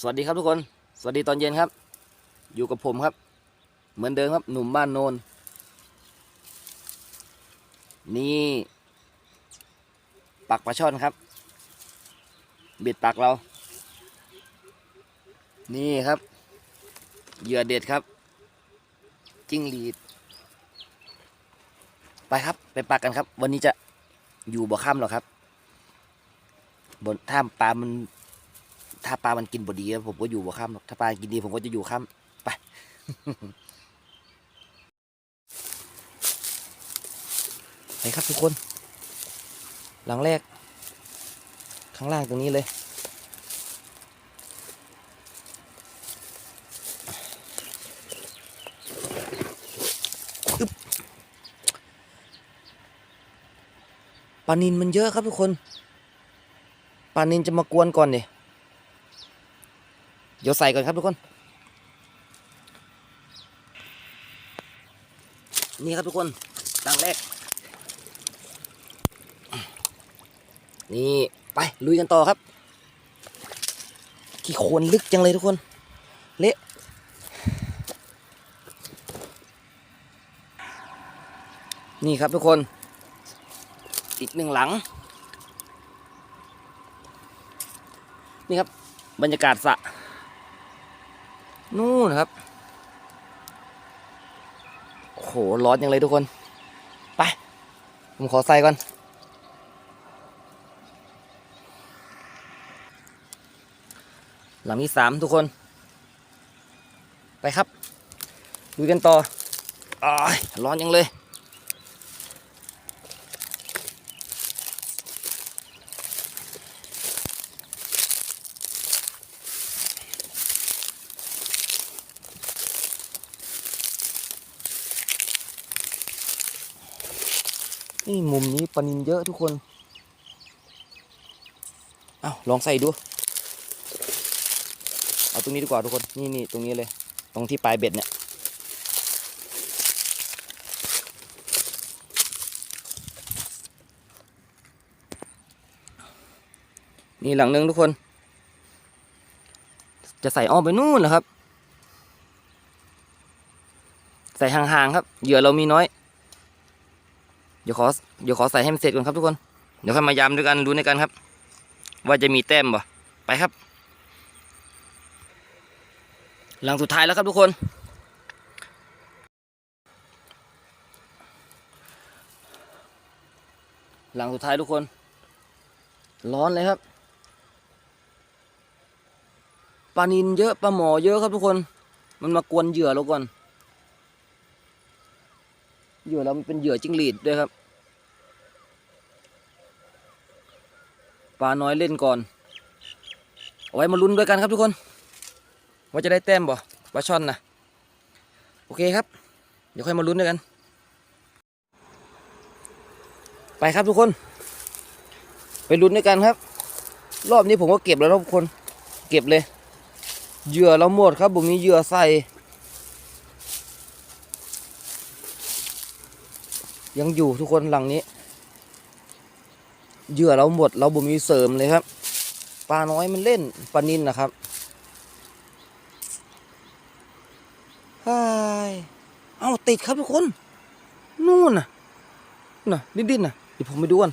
สวัสดีครับทุกคน สวัสดีตอนเย็นครับ อยู่กับผมครับ เหมือนเดิมครับ หนุ่มบ้านโนน นี่ปักปลาช่อนครับ เบ็ดปักเรา นี่ครับ เหยื่อเด็ดครับ จิ้งหรีด ไปครับ ไปปักกันครับ วันนี้จะอยู่บ่อค่ำหรอครับ บนถ้ามปลามัน ถ้าปลามันกินบดีผมก็อยู่บ่ค่ำหรอกถ้าปลากินดีผมก็จะอยู่ค่ำไปไปครับทุกคน หลังแรก ข้างล่างตรงนี้เลยปลานินมันเยอะครับทุกคนปลานินจะมากวนก่อนดิเดี๋ยวใส่ก่อนครับทุกคน นี่ครับทุกคนดังแรก นี่ไปลุยกันต่อครับขี้โคนลึกจังเลยทุกคน เละนี่ครับทุกคน อีกหนึ่งหลัง นี่ครับบรรยากาศสะ นู่นครับโอ้โหร้อนยังเลยทุกคน ไป ผมขอใส่ก่อนหลังที่สามทุกคน ไปครับดูกันต่ออร้อนยังเลย นี่มุมนี้ปลานินเยอะทุกคนเอาลองใส่ดู เอาตรงนี้ดีกว่าทุกคน นี่นี่ตรงนี้เลย ตรงที่ปลายเบ็ดเนี่ยนี่หลังหนึงทุกคน จะใส่อ้อมไปนู่นนะครับ ใส่ห่างๆครับ เหยื่อเรามีน้อย เดี๋ยวขอเดี๋ยวขอใส่ให้มันเสร็จก่อนครับทุกคน เดี๋ยวค่อยมายำด้วยกันดูในกันครับ ว่าจะมีแต้มบ่ไปครับ หลังสุดท้ายแล้วครับทุกคน หลังสุดท้ายทุกคน ร้อนเลยครับปลานินเยอะปลาหมอเยอะครับทุกคน มันมากวนเหยื่อเราก่อน เหยื่อเรามันเป็นเหยื่อจิ้งหรีดด้วยครับปลาน้อยเล่นก่อน เอาไว้มาลุ้นด้วยกันครับทุกคน ว่าจะได้แต้มบ่ปลาช่อนนะโอเคครับ เดี๋ยวค่อยมาลุ้นด้วยกัน ไปครับทุกคน ไปลุ้นด้วยกันครับ รอบนี้ผมก็เก็บแล้วทุกคน เก็บเลย เหยื่อเราหมดครับผมมีเหยื่อใส่ ยังอยู่ทุกคนหลังนี้ เหยื่อเราหมดเราบ่มีเสริมเลยครับ ปลาน้อยมันเล่นปลานินนะครับไฮ้ยเอาติดครับทุกคน นู่นน่ะน่ะดิ้นๆน่ะเดี๋ยวผมไปดูกัน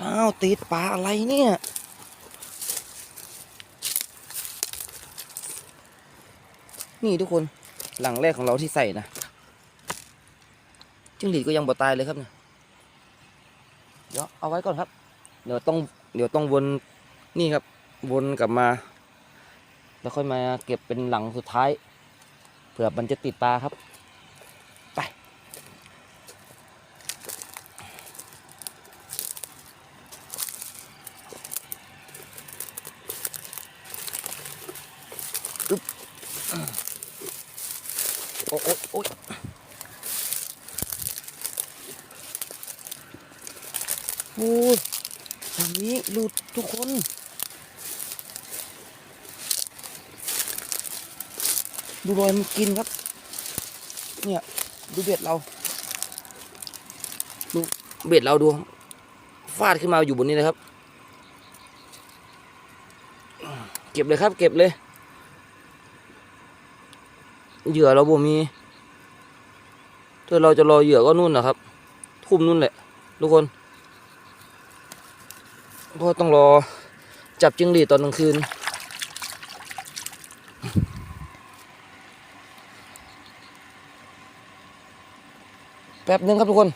อ้าวติดปลาอะไรเนี่ย นี่ทุกคนหลังแรกของเราที่ใส่นะ จิ้งหรีดก็ยังบ่ตายเลยครับเนี่ยเดี๋ยวเอาไว้ก่อนครับ เดี๋ยวต้องเดี๋ยวต้องวนนี่ครับ วนกลับมา แล้วค่อยมาเก็บเป็นหลังสุดท้ายเผื่อมันจะติดปลาครับ ไป อึ๊บโอ้โอ้โอ้ย โอ้ยทางนี้ หลุดทุกคน ดูรอยมันกินครับ เนี่ย ดูเบ็ดเรา ดูเบ็ดเราดู ฟาดขึ้นมาอยู่บนนี้เลยครับ เก็บเลยครับ เก็บเลย เหยื่อเราบ่มีถ้าเราจะรอเหยื่อก็นู่นนะครับ ทุ่มนู่นแหละ ทุกคน เพราะต้องรอจับจิ้งหรีดตอนกลางคืน แป๊บนึงครับทุกคน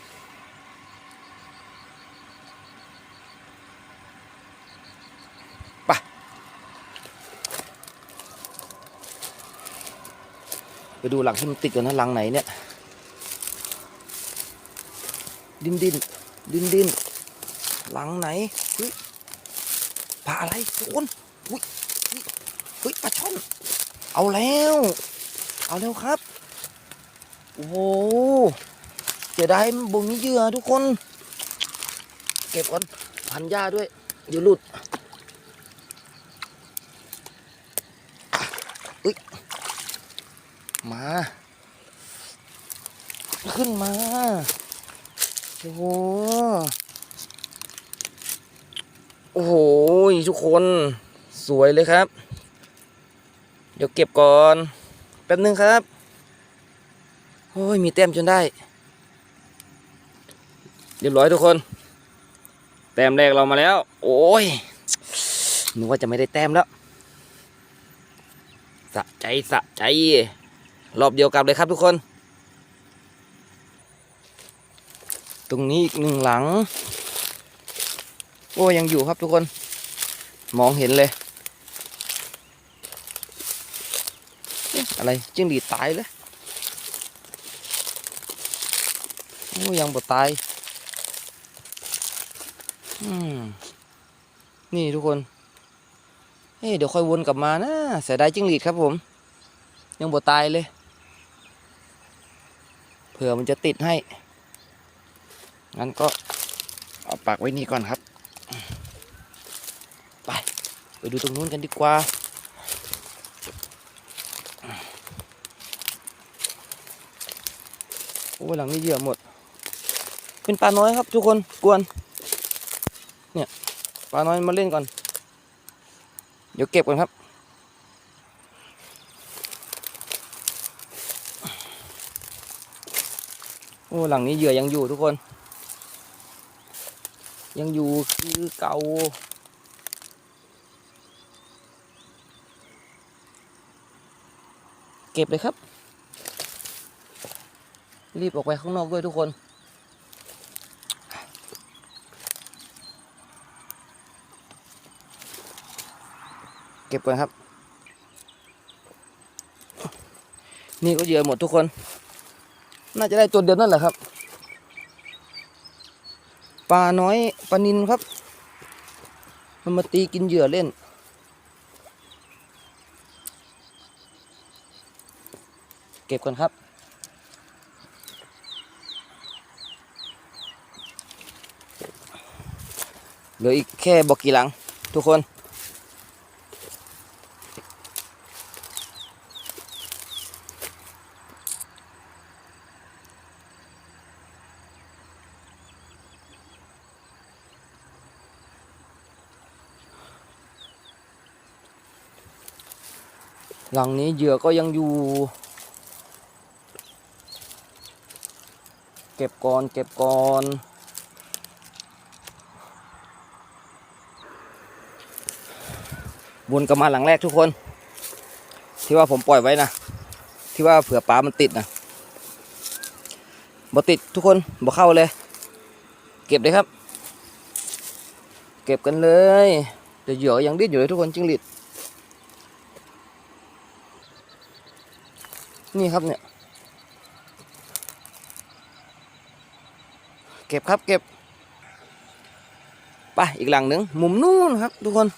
ไปไปดูหลังที่มันติดกันนะหลังไหนเนี่ย ดินดินดินดินหลังไหน ปลาอะไรทุกคนอุ้ยอุ้ยเฮ้ยปลาช่อน เอาแล้ว เอาแล้วครับ โอ้โหเสียดายมันบ่มีเหยื่อทุกคน เก็บก่อนพันหญ้าด้วย เดี๋ยวหลุดอุ้ยมา ขึ้นมา โอ้โหโอ้โห ยทุกคนสวยเลยครับ เดี๋ยวเก็บก่อน แป๊บนึงครับ โอ้ย มีแต้มจนได้ เรียบร้อยทุกคน แต้มแรกเรามาแล้ว โอ้ยนึกว่าจะไม่ได้แต้มแล้วสะใจสะใจ รอบเดียวกลับเลยครับทุกคน ตรงนี้อีกหนึ่งหลัง โอ้ยังอยู่ครับทุกคน มองเห็นเลยอะไรจิ้งหรีดตายเลยโอ้ยังบ่ตาย อืม นี่ทุกคน เฮ้เดี๋ยวค่อยวนกลับมานะเสียดายจิ้งหรีดครับผม ยังบ่ตายเลย เผื่อมันจะติดให้ งั้นก็เอาปากไว้นี่ก่อนครับ ไป ไปดูตรงนู้นกันดีกว่า โอ้หลังนี้เหยื่อหมด เป็นปลาน้อยครับทุกคนกวน เนี่ยปลาน้อยมาเล่นก่อน เดี๋ยวเก็บก่อนครับโอ้หลังนี้เหยื่อยังอยู่ทุกคน ยังอยู่คือเก่า เก็บเลยครับ รีบออกไปข้างนอกด้วยทุกคน เก็บก่อนครับ นี่ก็เยื่อหมดทุกคน น่าจะได้ตัวเดียวนั่นแหละครับปลาน้อยปลานินครับ มันมาตีกินเหยื่อเล่น เก็บก่อนครับ เหลืออีกแค่บอกกี่หลัง ทุกคน หลังนี้เหยื่อก็ยังอยู่ เก็บก่อน เก็บก่อน วนกลับมาหลังแรกทุกคน ที่ว่าผมปล่อยไว้นะ ที่ว่าเผื่อปลามันติดนะบ่ติดทุกคนบ่เข้าเลย เก็บเลยครับ เก็บกันเลยแต่เหยื่อยังดิ้นอยู่เลยทุกคนจิ้งหรีดนี่ครับเนี่ย ก็บครับเก็บไปอีกหลังหนึ่งมุมนู้นครับ ทุกคน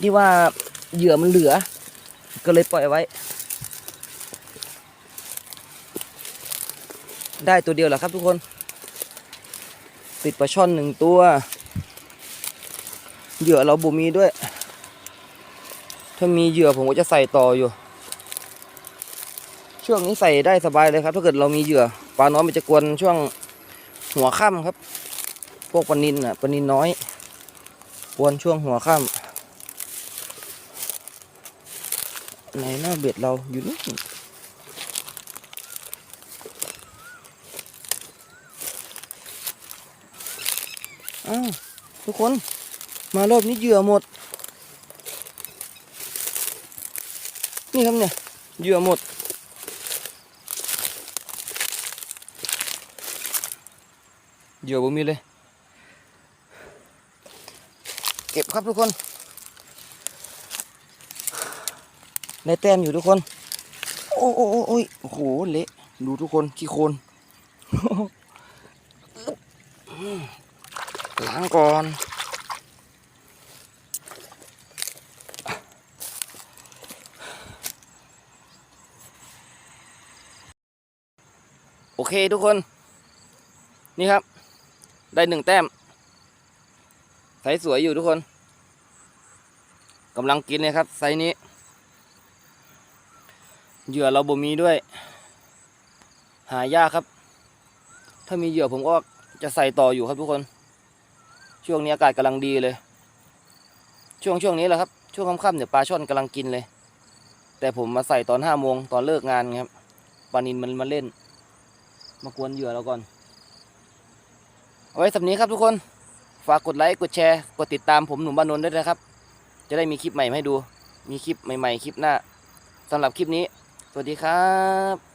ที่ว่าเหยื่อมันเหลือ ก็เลยปล่อยไว้ ได้ตัวเดียวแหละครับทุกคน ติดปลาช่อนหนึ่งตัว เหยื่อเราบุมีด้วย ถ้ามีเหยื่อผมก็จะใส่ต่ออยู่ ช่วงนี้ใส่ได้สบายเลยครับ ถ้าเกิดเรามีเหยื่อ ปลาน้อยมันจะกวนช่วงหัวค่ำครับ พวกปลานินอะปลานินน้อย กวนช่วงหัวค่ำไหนหน้าเบ็ดเราอยู่นี่อ้าวทุกคนมารอบนี้เหยื่อหมด นี่ครับเนี่ยเหยื่อหมด เหยื่อบ่มีเลย เก็บครับทุกคน ได้แต้มอยู่ทุกคนโอ้โอ้โอ้โอ้ยโอ้โหเละดูทุกคนขี้โคลนล้างก่อนโอเคทุกคน นี่ครับ ได้หนึ่งแต้มไซส์สวยอยู่ทุกคนกำลังกินเลยครับ ไซส์นี้ เหยื่อเราบ่มีด้วย หายากครับ ถ้ามีเหยื่อผมก็จะใส่ต่ออยู่ครับทุกคน ช่วงนี้อากาศกำลังดีเลย ช่วงช่วงนี้แหละครับ ช่วงค่ำๆเนี่ยปลาช่อนกำลังกินเลย แต่ผมมาใส่ตอนห้าโมงตอนเลิกงานครับปลานินมันมาเล่น มากวนเหยื่อเราก่อน เอาไว้สำนี้ครับทุกคน ฝากกดไลค์ กดแชร์ กดติดตามผมหนุ่มบ้านนนท์ด้วยนะครับ จะได้มีคลิปใหม่มาให้ดู มีคลิปใหม่ ๆ คลิปหน้าสำหรับคลิปนี้ สวัสดีครับ